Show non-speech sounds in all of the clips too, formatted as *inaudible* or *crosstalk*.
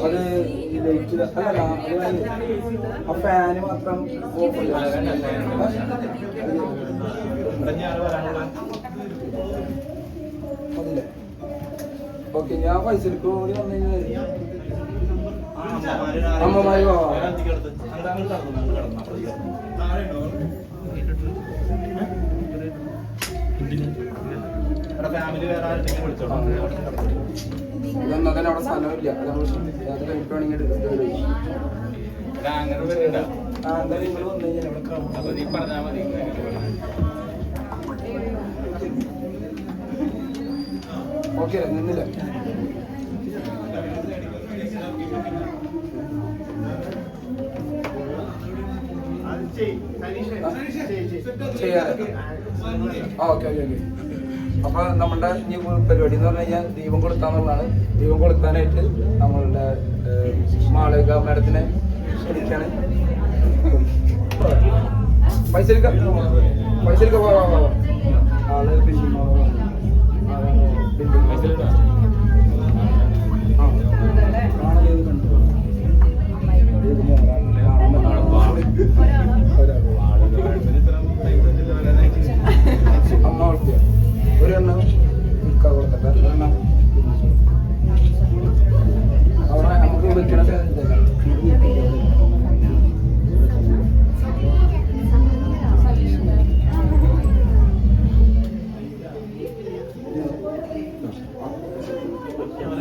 അത് ഈ ലൈറ്റ് അല്ലല്ല ആ ഫാന് മാത്രം ഓഫ് അതില്ലേ ഓക്കെ ഞാൻ പൈസ എടുക്കും കൂടി വന്നു കഴിഞ്ഞാൽ അമ്മമാര്. ഫാമിലി വേറെ ആരുടെങ്കിലും വിളിച്ചോളൂ ഇതൊന്നും തന്നെ അവിടെ സ്ഥലമില്ല. അത് നമ്മൾ അത് കഴിഞ്ഞിട്ട് വേണമെങ്കിൽ എടുത്തിട്ട് വരും ആ എന്തായാലും നിങ്ങൾ വന്നു കഴിഞ്ഞാൽ ഇവിടെ കാണും. ഓക്കെ നിന്നില്ല. ചെയ്യാറ് ഓക്കെ ഓക്കെ ഓക്കെ. അപ്പൊ നമ്മുടെ ഈ പരിപാടി എന്ന് പറഞ്ഞു കഴിഞ്ഞാൽ ദീപം കൊളുത്താന്നുള്ളതാണ്. ദീപം കൊളുത്താനായിട്ട് നമ്മളുടെ മാളിക മാഡത്തിനെ ക്ഷണിക്കാണ് പൈസ പൈസ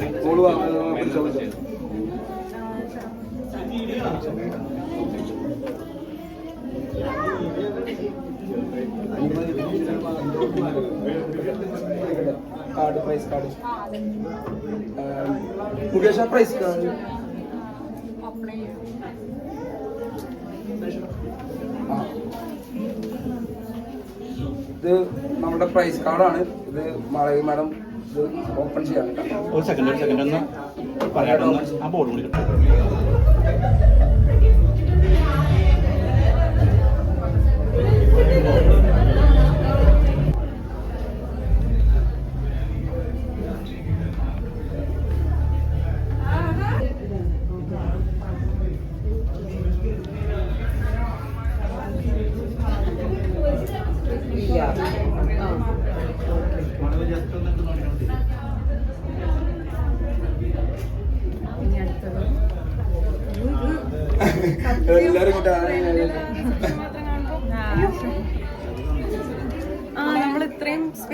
പിടിച്ചോ പിടിച്ചോ card prize card Mukesh prize card. ഇത് നമ്മുടെ പ്രൈസ് കാർഡാണ് ഇത് മാളവി മാഡം ഓപ്പൺ ചെയ്യാൻ ഒരു സെക്കൻഡ് ഒരു സെക്കൻഡ് ഒന്ന് പറയാട്ടോ ആ ബോർഡ് കൂടി കിട്ടും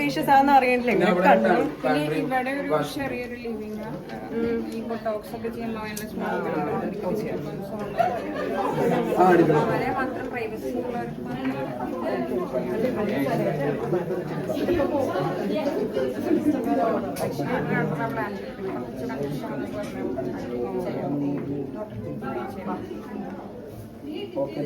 സ്പേഷ്യസ് ആണെന്ന് അറിയണ്ടല്ലോ ഇവിടെ ഒരു. ചെറിയൊരു ലിവിംഗ് ഈ ബൊട്ടോക്സ് ഒക്കെ ചെയ്യുമ്പോൾ വളരെ മാത്രം പ്രൈവസി ഓക്കെ.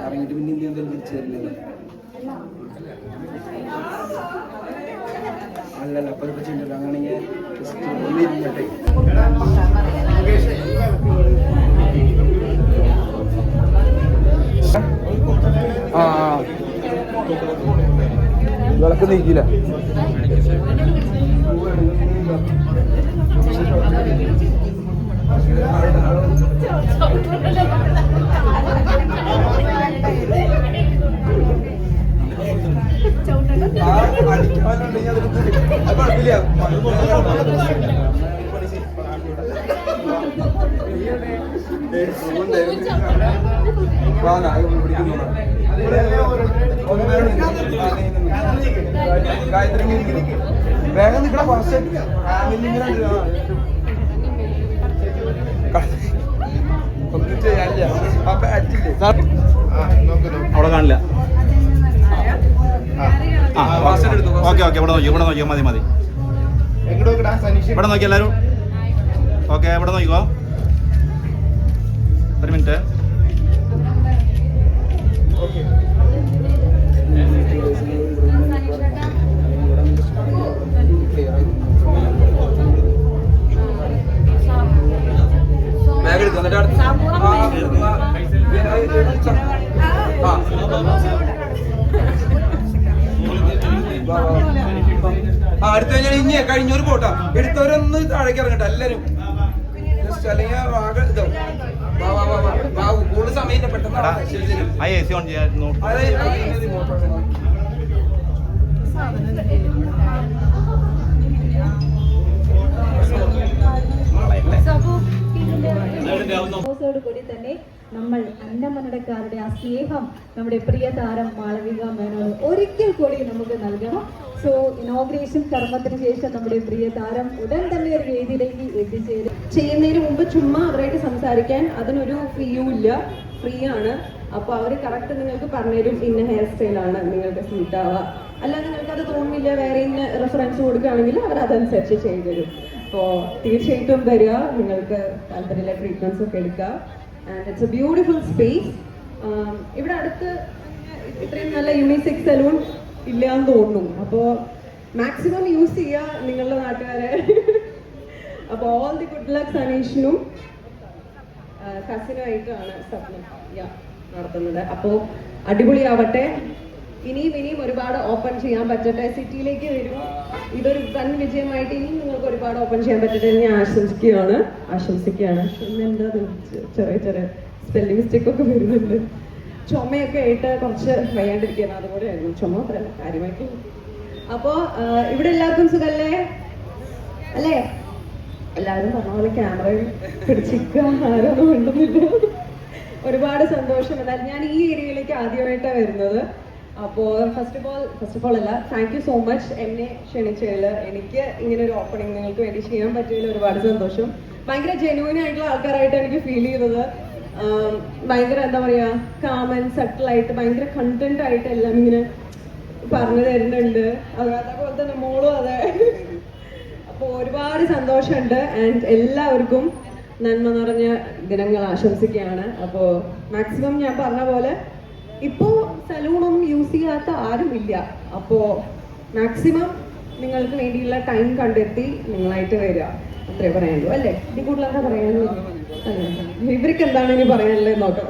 ഇറങ്ങിയിട്ട് പിന്നെ ഇന്ത്യ എന്തെങ്കിലും തിരിച്ചു തരില്ല അല്ലല്ല അപ്പൊ ഇപ്പൊ ചെയ്യണ്ടല്ലോ ഒന്ന് ഇരുന്നിട്ടെ ആ. വിളക്ക് നീക്കില്ല *laughs* വാ നായ പിടിക്കുന്നോളാം വേഗം നിക്കണ ഫാസ്റ്റ് ഒന്നും ചെയ്യാനില്ല ബാറ്റില്ലേ അവിടെ കാണില്ല. ഓക്കെ ഓക്കെ ഇവിടെ നോക്കി ഇവിടെ നോക്കിയോ മതി മതി ഇവിടെ നോക്കി എല്ലാവരും ഓക്കെ ഇവിടെ നോക്കിക്കോ ഒരു മിനിറ്റ് അടുത്ത- കഴിഞ്ഞാൽ ഇനി കഴിഞ്ഞൊരു പോട്ടാ. എടുത്തവരൊന്ന് താഴേക്ക് ഇറങ്ങട്ടെ എല്ലാരും. വാ അല്ലെങ്കിൽ ഇതാവും ആ എ സി ഓൺ ചെയ്യാൻ കൂടി തന്നെ നമ്മൾ അന്നമനടക്കാരുടെ ആ സ്നേഹം നമ്മുടെ പ്രിയ താരം മാളവിക മേനോന് ഒരിക്കൽ കൂടി നമുക്ക് നൽകണം. സോ ഇനോഗ്രേഷൻ കർമ്മത്തിന് ശേഷം നമ്മുടെ പ്രിയ താരം ഉടൻ തന്നെ ഒരു വേദിയിലേക്ക് എത്തിച്ചേരും. ചെയ്യുന്നതിന് മുമ്പ് ചുമ്മാ അവരായിട്ട് സംസാരിക്കാൻ അതിനൊരു ഫീയും ഇല്ല. ഫ്രീ ആണ് അപ്പൊ അവർ കറക്റ്റ് നിങ്ങൾക്ക് പറഞ്ഞുതരും ഇന്ന ഹെയർ സ്റ്റൈലാണ് നിങ്ങൾക്ക് സ്യൂട്ട് ആവുക അല്ല നിങ്ങൾക്ക് അത് തോന്നുന്നില്ല വേറെ ഇന്ന റെഫറൻസ് കൊടുക്കുകയാണെങ്കിൽ അവർ അതനുസരിച്ച് ചെയ്തു തരും അപ്പോൾ തീർച്ചയായിട്ടും വരിക. നിങ്ങൾക്ക് താല്പര്യമുള്ള ട്രീറ്റ്മെന്റ്സ് ഒക്കെ എടുക്കുക and it's a beautiful space ഇവിടെ അടുത്ത് ഇത്രയും നല്ല യൂണിസെക്സ് സലൂൺ ഇല്ല എന്ന് തോന്നുന്നു. അപ്പോൾ മാക്സിമം യൂസ് ചെയ്യുക നിങ്ങളുടെ നാട്ടുകാരെ. അപ്പോൾ ഓൾ ദി ഗുഡ് ലക്ക് സനീഷിനും കസിനുമായിട്ടാണ് സ്വപ്നം നടത്തുന്നത്. അപ്പോൾ അടിപൊളിയാവട്ടെ. ഇനിയും ഇനിയും ഒരുപാട് ഓപ്പൺ ചെയ്യാൻ പറ്റട്ടെ. സിറ്റിയിലേക്ക് വരും. ഇതൊരു വൻ വിജയമായിട്ട് ഇനിയും നിങ്ങൾക്ക് ഒരുപാട് ഓപ്പൺ ചെയ്യാൻ പറ്റട്ടെ എന്ന് ഞാൻ ആശംസിക്കുകയാണ്. ആശംസിക്കുകയാണ്. എന്താ ചെറിയ ചെറിയ സ്പെല്ലിംഗ് മിസ്റ്റേക്ക് ഒക്കെ വരുന്നുണ്ട്. ചുമയൊക്കെ ആയിട്ട് കുറച്ച് വയ്യാണ്ടിരിക്കുകയാണ്. അതുപോലെ ആയിരുന്നു ചുമ കാര്യമായിട്ട് അപ്പോൾ ഇവിടെ എല്ലാവർക്കും സുഖല്ലേ? അല്ലേ? എല്ലാവരും പറഞ്ഞ പോലെ ക്യാമറ പിടിച്ചിരിക്കാൻ ആരൊന്നും ഉണ്ടെന്നില്ല. ഒരുപാട് സന്തോഷം. എന്തായാലും ഞാൻ ഈ ഏരിയയിലേക്ക് ആദ്യമായിട്ടാണ് വരുന്നത്. അപ്പോൾ first of all first of all അല്ല താങ്ക് യു സോ മച്ച് എന്നെ ക്ഷണിച്ചതിൽ എനിക്ക് ഇങ്ങനെ ഒരു ഓപ്പണിംഗ് നിങ്ങൾക്ക് വേണ്ടി ചെയ്യാൻ പറ്റിയതിൽ ഒരുപാട് സന്തോഷം. ഭയങ്കര ജെന്യൂൻ ആയിട്ടുള്ള ആൾക്കാരായിട്ട് എനിക്ക് ഫീൽ ചെയ്തത്. ഭയങ്കര എന്താ പറയാ കാമൻ സട്ടിലായിട്ട് ഭയങ്കര കണ്ടന്റ് ആയിട്ട് എല്ലാം ഇങ്ങനെ പറഞ്ഞു തരുന്നുണ്ട്. അതുപോലെ തന്നെ മോളും അതെ. അപ്പോൾ ഒരുപാട് സന്തോഷമുണ്ട്. ആൻഡ് എല്ലാവർക്കും നന്മ നിറഞ്ഞ ദിനങ്ങൾ ആശംസിക്കുകയാണ്. അപ്പോൾ മാക്സിമം ഞാൻ പറഞ്ഞ പോലെ ഇപ്പോ സലൂണും യൂസ് ചെയ്യാത്ത ആരുമില്ല അപ്പോൾ മാക്സിമം നിങ്ങൾക്ക് വേണ്ടിയുള്ള ടൈം കണ്ടെത്തി നിങ്ങളായിട്ട് വരിക. അത്രേ പറയാനുള്ളൂ അല്ലേ? ഇതിൽ കൂടുതൽ പറയാനുള്ളൂ ഇവർക്ക് എന്താണ് ഇനി പറയാനുള്ളത് നോക്കാം.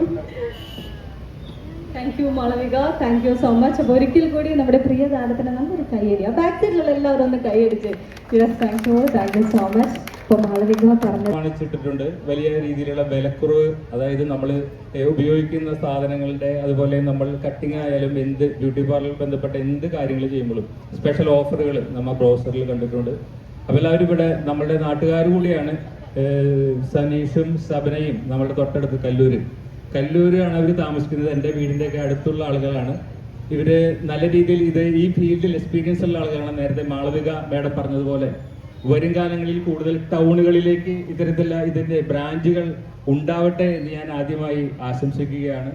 Thank you Malavika. Thank you so much അപ്പോൾ ഒരിക്കൽ കൂടി നമ്മുടെ പ്രിയ താരത്തിന് നല്ലൊരു കൈയടി. ആ ബാക്ക് സൈഡിലുള്ള എല്ലാവരും ഒന്ന് കൈയടിച്ച് yes thank you thank you so much ഇപ്പോൾ മാളവിക പറഞ്ഞ വലിയ രീതിയിലുള്ള വിലക്കുറവ് അതായത് നമ്മൾ ഉപയോഗിക്കുന്ന സാധനങ്ങളുടെ അതുപോലെ നമ്മൾ കട്ടിങ് ആയാലും എന്ത് ബ്യൂട്ടി പാർലറിൽ ബന്ധപ്പെട്ട എന്ത് കാര്യങ്ങൾ ചെയ്യുമ്പോഴും സ്പെഷ്യൽ ഓഫറുകൾ നമ്മൾ ബ്രോസറിൽ കണ്ടിട്ടുണ്ട്. അപ്പോൾ എല്ലാവരും ഇവിടെ നമ്മുടെ നാട്ടുകാർ കൂടിയാണ്. സനീഷും സബനയും നമ്മുടെ തൊട്ടടുത്ത് കല്ലൂര്. കല്ലൂരാണ് അവർ താമസിക്കുന്നത്. എന്റെ വീടിന്റെയൊക്കെ അടുത്തുള്ള ആളുകളാണ്. ഇവർ നല്ല രീതിയിൽ ഇത് ഈ ഫീൽഡിൽ എക്സ്പീരിയൻസ് ഉള്ള ആളുകളാണ്. നേരത്തെ മാളവിക മേഡം പറഞ്ഞതുപോലെ വരും കാലങ്ങളിൽ കൂടുതൽ ടൗണുകളിലേക്ക് ഇത്തരത്തിലുള്ള ഇതിന്റെ ബ്രാഞ്ചുകൾ ഉണ്ടാവട്ടെ എന്ന് ഞാൻ ആദ്യമായി ആശംസിക്കുകയാണ്.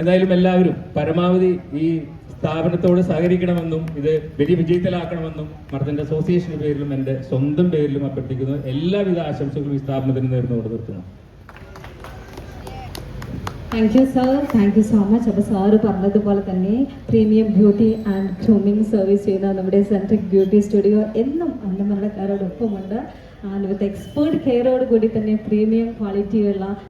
എന്തായാലും എല്ലാവരും പരമാവധി ഈ സ്ഥാപനത്തോട് സഹകരിക്കണമെന്നും ഇത് വലിയ വിജയത്തിലാക്കണമെന്നും മർദ്ദന്റെ അസോസിയേഷന്റെ പേരിലും എന്റെ സ്വന്തം പേരിലും അഭ്യർത്ഥിക്കുന്നു. എല്ലാവിധ ആശംസകളും ഈ സ്ഥാപനത്തിന് നേർന്നുകൊണ്ട് നിർത്തുന്നു. Thank you sir thank you so much അപ്പോൾ സാറ് പറഞ്ഞതുപോലെ തന്നെ premium beauty and grooming service ചെയ്യുന്ന നമ്മുടെ സെൻട്രിക് ബ്യൂട്ടി സ്റ്റുഡിയോ എന്നും അന്നമരണക്കാരോടൊപ്പമുണ്ട് വിത്ത് എക്സ്പേർട്ട് കെയറോട് കൂടി തന്നെ പ്രീമിയം ക്വാളിറ്റിയുള്ള